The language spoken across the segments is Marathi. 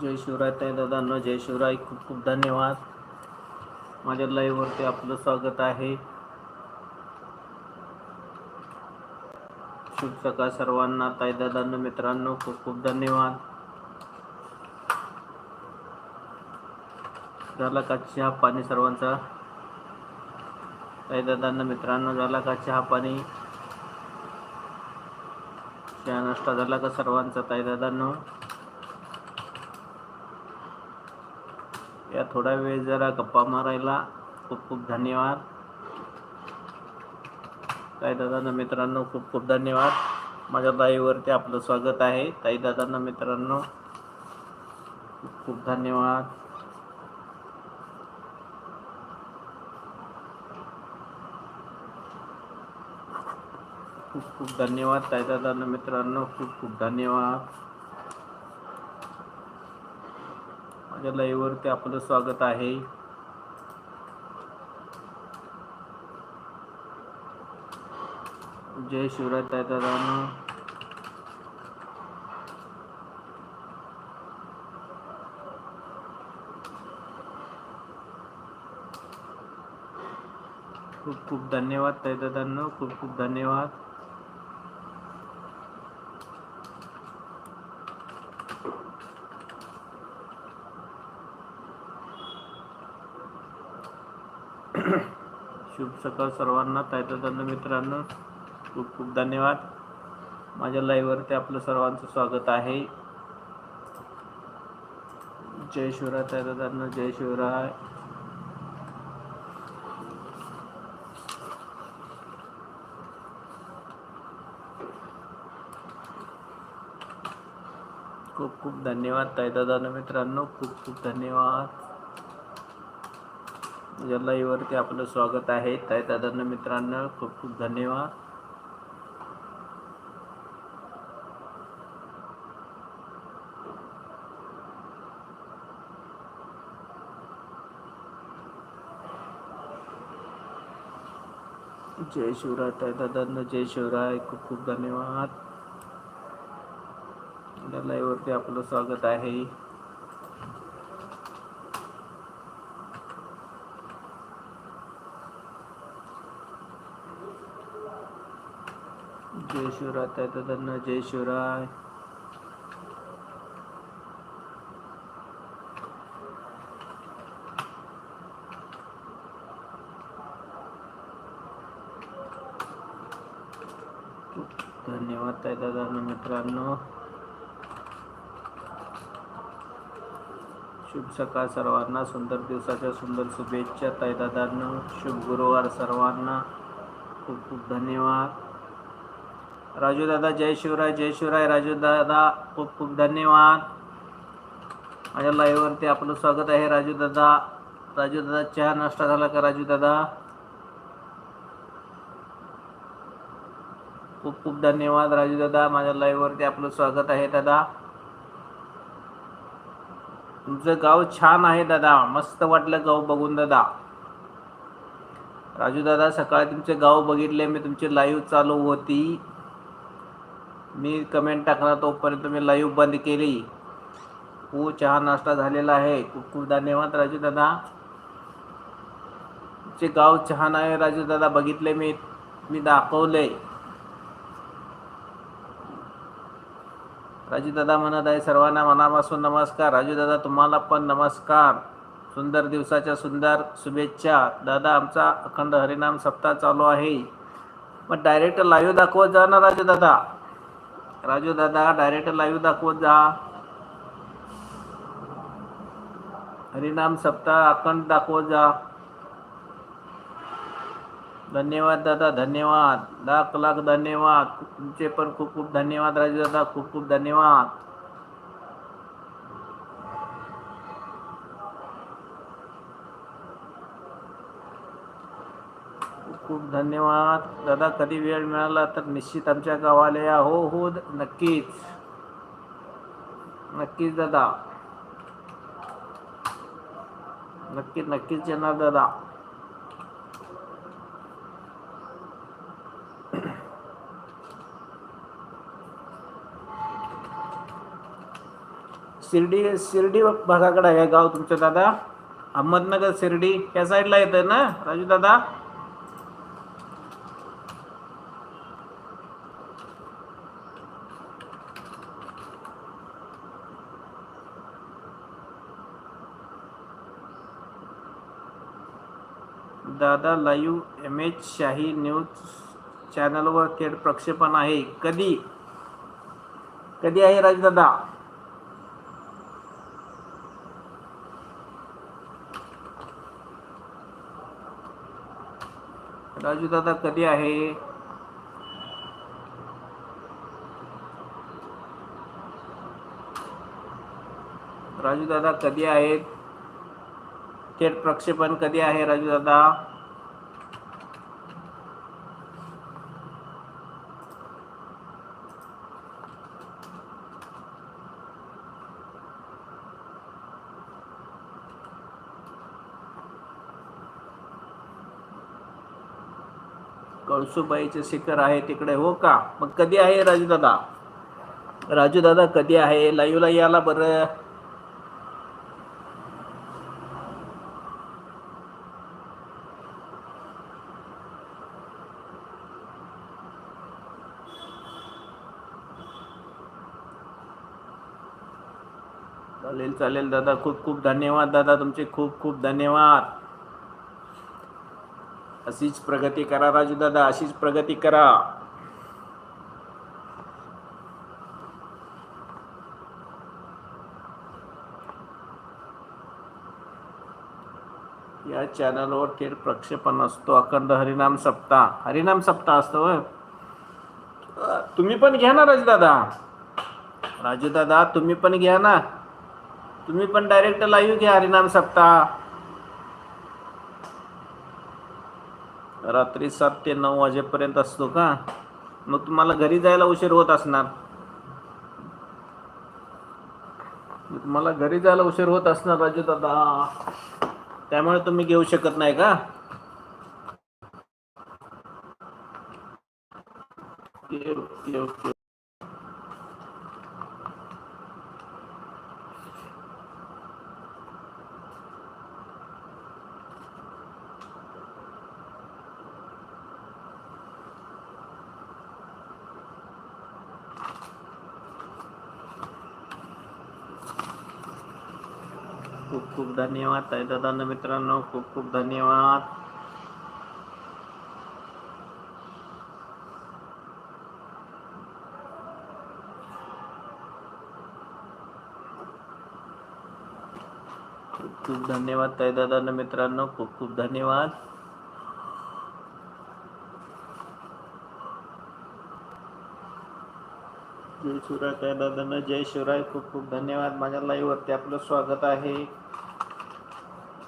जय शिवराय ताई दादांना जय शिवराय. खूप खूप धन्यवाद. माझ्या लाईव्हवरती आपलं स्वागत आहे. शुभ सकाळ सर्वांना. ताई दादांना मित्रांनो खूप खूप धन्यवाद. झाला का चहा पाणी सर्वांचा? ताई दादांना मित्रांनो झाला का चहा पाणी? चहा नाश्ता झाला का सर्वांचा ताई दादांना? या थोडा वेळ जरा गप्पा मारायला खूप खूप धन्यवाद. ताई दादांना मित्रांनो खूप खूप धन्यवाद. माझ्या ताईवरती आपलं स्वागत आहे. ताई दादांना मित्रांनो खूप खूप धन्यवाद. खूप खूप धन्यवाद ताई दादांना मित्रांनो खूप खूप धन्यवाद. माझ्या लाईव्हवरती आपलं स्वागत आहे. जय शिवराय ताई खूप खूप धन्यवाद ताई खूप खूप धन्यवाद. शुभ सकाळ सर्वांना तायदादांना मित्रांनो. खूप खूप धन्यवाद. माझ्या लाईव्हवरती आपलं सर्वांचं स्वागत आहे. जय शिवराय तायतदांना जय शिवराय. खूप खूप धन्यवाद तायदादांना मित्रांनो. खूप खूप धन्यवाद. जलाईवरती आपलं स्वागत आहे. ताई दादांना मित्रांनो खूप खूप धन्यवाद. जय शिवराय ताई दादांना जय शिवराय खूप खूप धन्यवाद. या लाईव्हवरती आपलं स्वागत आहे. जय शिवराय ताई दादांना जय शिवराय धन्यवाद ताई मित्रांनो. शुभ सकाळ सर्वांना सुंदर दिवसाच्या सुंदर शुभेच्छा ताई शुभ गुरुवार सर्वांना. खूप खूप धन्यवाद. राजू दादा जय शिवराय जय शिवराय राजू दादा खूप खूप धन्यवाद. माझ्या लाईव्हवरती आपलं स्वागत आहे राजू दादा राजू दादा चहा नाश्ता झाला का राजू दादा खूप खूप धन्यवाद राजू दादा माझ्या लाईव्हवरती आपलं स्वागत आहे दादा. तुमचं गाव छान आहे दादा. मस्त वाटलं गाव बघून दादा. राजू दादा सकाळी तुमचे गाव बघितले मी तुमची लाईव्ह चालू होती. मी कमेंट टाकणार तोपर्यंत मी लाईव्ह बंद केली. हो चहा नाश्ता झालेला आहे. खूप खूप धन्यवाद राजू दादा. तुमचे गाव छान आहे राजू दादा बघितले मी मी दाखवले. राजू दादा म्हणत आहे सर्वांना मनापासून नमस्कार. राजू दादा तुम्हाला पण नमस्कार. सुंदर दिवसाच्या सुंदर शुभेच्छा. दादा आमचा अखंड हरिनाम सप्ताह चालू आहे. मग डायरेक्ट लाईव्ह दाखवत जा ना राजू दादा. राजू दादा डायरेक्ट लाईव्ह दाखवत जा. हरिनाम सप्ताह अखंड दाखवत जा. धन्यवाद दादा धन्यवाद. लाख लाख धन्यवाद. तुमचे पण खूप खूप धन्यवाद राजू दादा खूप खूप धन्यवाद. खूप धन्यवाद. दादा कधी वेळ मिळाला तर निश्चित आमच्या गावाला या. हो हो नक्कीच. नक्कीच दादा. नक्की नक्कीच येणार दादा. शिर्डी शिर्डी भागाकडे आहे गाव तुमचं दादा. अहमदनगर शिर्डी. या साईडला येतं ना राजू दादा? दादा live M H Shahi news चॅनलवर थेट प्रक्षेपण आहे. कधी? कधी आहे राजदादा राजू दादा कधी आहे? राजू दादा कधी आहेत? थेट प्रक्षेपण कधी आहे राजू दादा? कळसुबाईचे शिखर आहे तिकडे हो का? मग कधी आहे राजू दादा? राजू दादा कधी आहे? लाईव्हला याला बरं. चालेल दादा. खूप खूप धन्यवाद दादा. तुमचे खूप खूप धन्यवाद. अशीच प्रगती करा राजू दादा. अशीच प्रगती करा. या चॅनलवर थेट प्रक्षेपण असतो. अखंड हरिनाम सप्ताह. हरिनाम सप्ताह असतो तुम्ही पण घ्या ना राजू दादा. राजू दादा तुम्ही पण घ्या ना. तुम्ही पण डायरेक्ट लाईव्ह घ्या हरिनाम सप्ताह. रात्री सात ते नऊ वाजेपर्यंत असतो का? मग तुम्हाला घरी जायला उशीर होत असणार. तुम्हाला घरी जायला उशीर होत असणार राजू दादा. त्यामुळे तुम्ही घेऊ शकत नाही का? Okay okay okay. खूप खूप धन्यवाद ताई दादा मित्रांनो खूप खूप धन्यवाद. खूप खूप धन्यवाद ताई दादा मित्रांनो खूप खूप धन्यवाद. जय शिवराय ताई दादांना जय शिवराय खूप खूप धन्यवाद. माझ्या लाईव्ह वरती आपलं स्वागत आहे.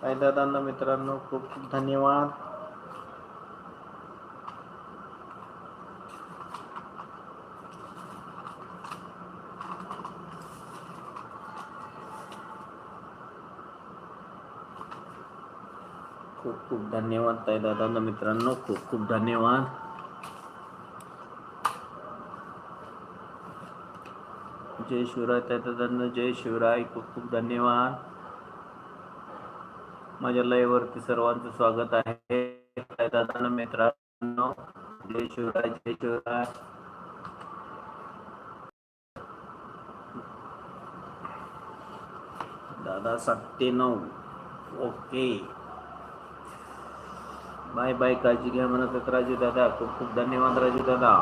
ताई दादांना मित्रांनो खूप खूप धन्यवाद. खूप खूप धन्यवाद ताई दादांना मित्रांनो. खूप खूप धन्यवाद. जय शिवराय ताई दादांना जय शिवराय. खूप खूप धन्यवाद. माझ्या लाईव्हवरती सर्वांचं स्वागत ताई दादांना, मित्रांनो. जय शिवराय जय शिवराय. दादा सात ते नऊ ओके. बाय बाय, काळजी घ्या म्हणत राजू दादा. खूप खूप धन्यवाद, राजू दादा.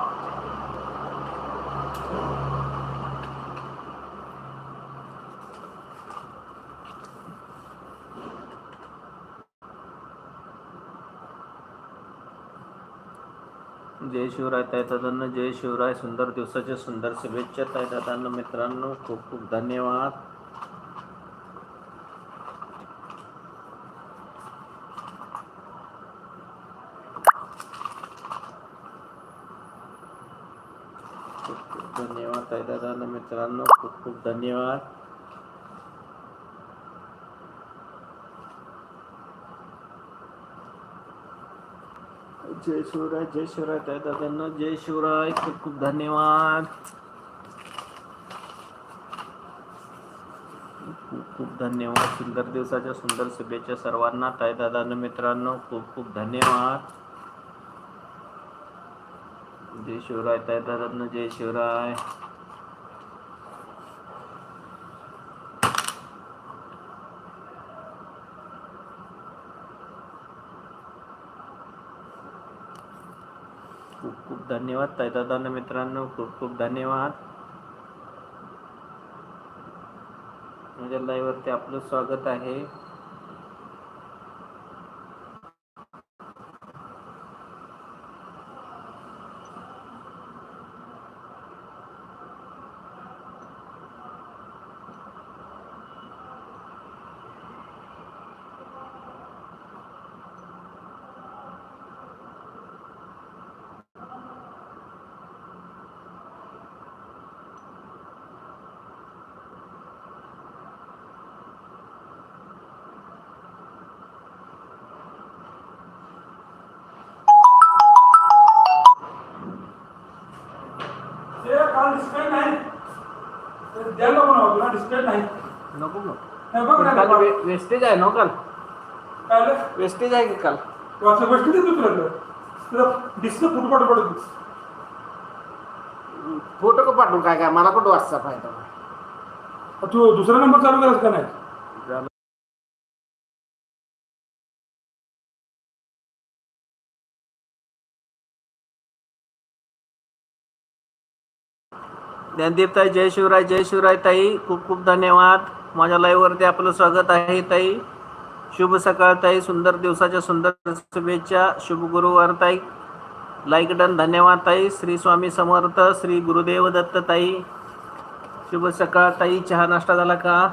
जय शिवराय ताई दादांना जय शिवराय. सुंदर दिवसाच्या सुंदर शुभेच्छा ताई दादांना मित्रांनो. खूप खूप धन्यवाद. खूप खूप धन्यवाद ताई दादांना मित्रांनो. खूप खूप धन्यवाद. जय शिवराय जय शिवराय ताई दादांना जय शिवराय. खूप खूप धन्यवाद. खूप धन्यवाद. सुंदर दिवसाच्या सुंदर शुभेच्छा सर्वांना. ताई दादांना मित्रांनो खूप खूप धन्यवाद. जय शिवराय ताई दादांना जय शिवराय. खूप धन्यवाद ताई मित्रांनो खूप खूप धन्यवाद. माझ्या लाईव्हवरती आपलं स्वागत आहे. द्यायला म्हणावं तुला डिस्प्ले नाही. नको हे बघ ना काल वेस्टेज आहे ना काल? काल? वेस्टेज आहे की काल? वाचलं गोष्टी देतो तुला. तुला डिस्प्ले फुट पडत पडत फोटो का पाठवू? काय काय? मला कुठं व्हॉट्सअप आहे तेव्हा. तू दुसरा नंबर चालू करायचा का नाही? ज्ञानदीपताई जय शिवराय जय शिवराय ताई. खूप खूप धन्यवाद. माझ्या लाईव्हवरती आपलं स्वागत आहे ताई. शुभ सकाळ ताई. सुंदर दिवसाच्या सुंदर शुभेच्छा. शुभ गुरुवार ताई. Like done. धन्यवाद ताई. श्री स्वामी समर्थ श्री गुरुदेव दत्त ताई. शुभ सकाळ ताई. चहा नाश्ता झाला का?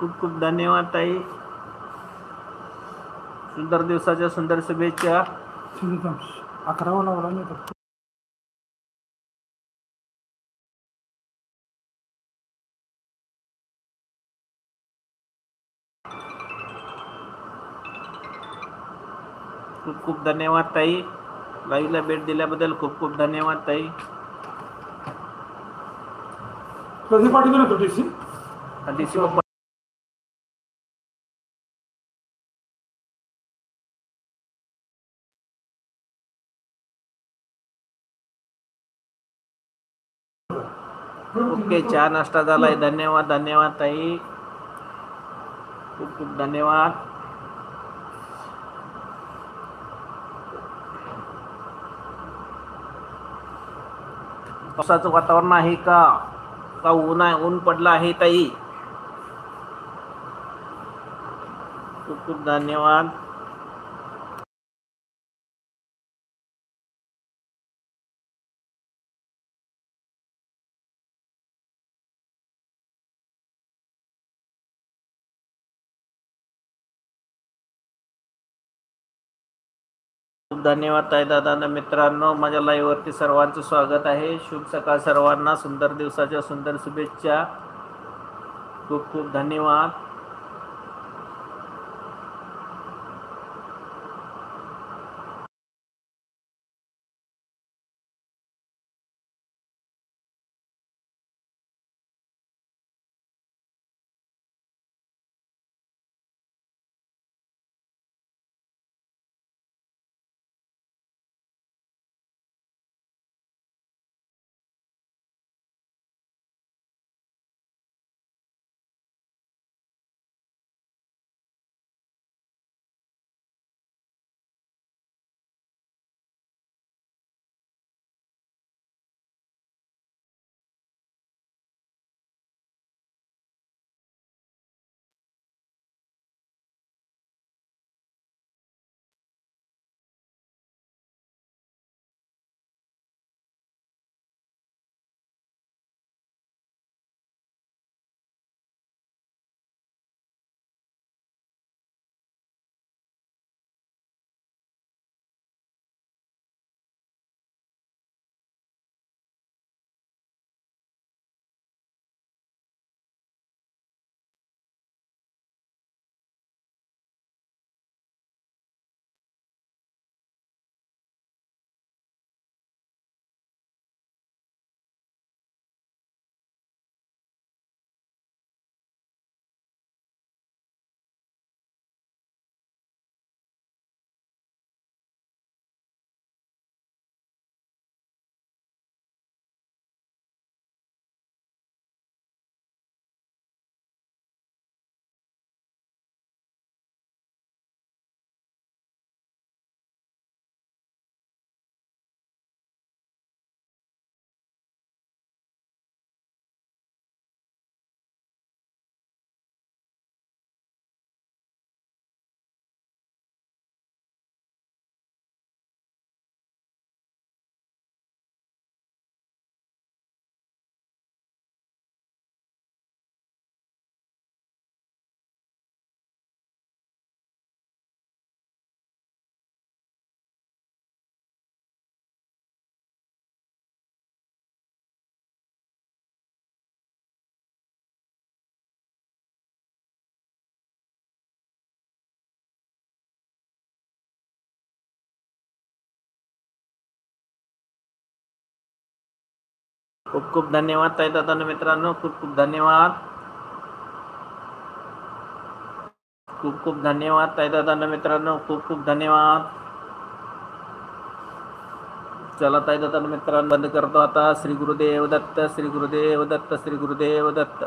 खूप खूप धन्यवाद ताई. सुंदर दिवसाच्या सुंदर शुभेच्छा. अकरावा लावला मी खूप धन्यवाद ताई. लाईव्हला भेट दिल्याबद्दल खूप खूप धन्यवाद ताई. कधी पाठवतो ना तू टी सी ओके चहा नाश्ता झालाय. धन्यवाद धन्यवाद ताई. खूप खूप धन्यवाद. पावसाचं वातावरण आहे का? का ऊन आहे? ऊन पडलं आहे ताई? खूप खूप धन्यवाद. खूप धन्यवाद ताई दादा मित्रांनो माझ्या लाईव्हवरती सर्वांचं स्वागत आहे. शुभ सकाळ सर्वांना सुंदर दिवसाच्या सुंदर शुभेच्छा. खूप खूप धन्यवाद. खूप खूप धन्यवाद ताई दादा मित्रांनो खूप खूप धन्यवाद. खूप खूप धन्यवाद ताई दादा मित्रांनो खूप खूप धन्यवाद. चला ताई दादा मित्रांनो बंद करतो आता. श्री गुरुदेव दत्त श्री गुरुदेव दत्त श्री गुरुदेव दत्त.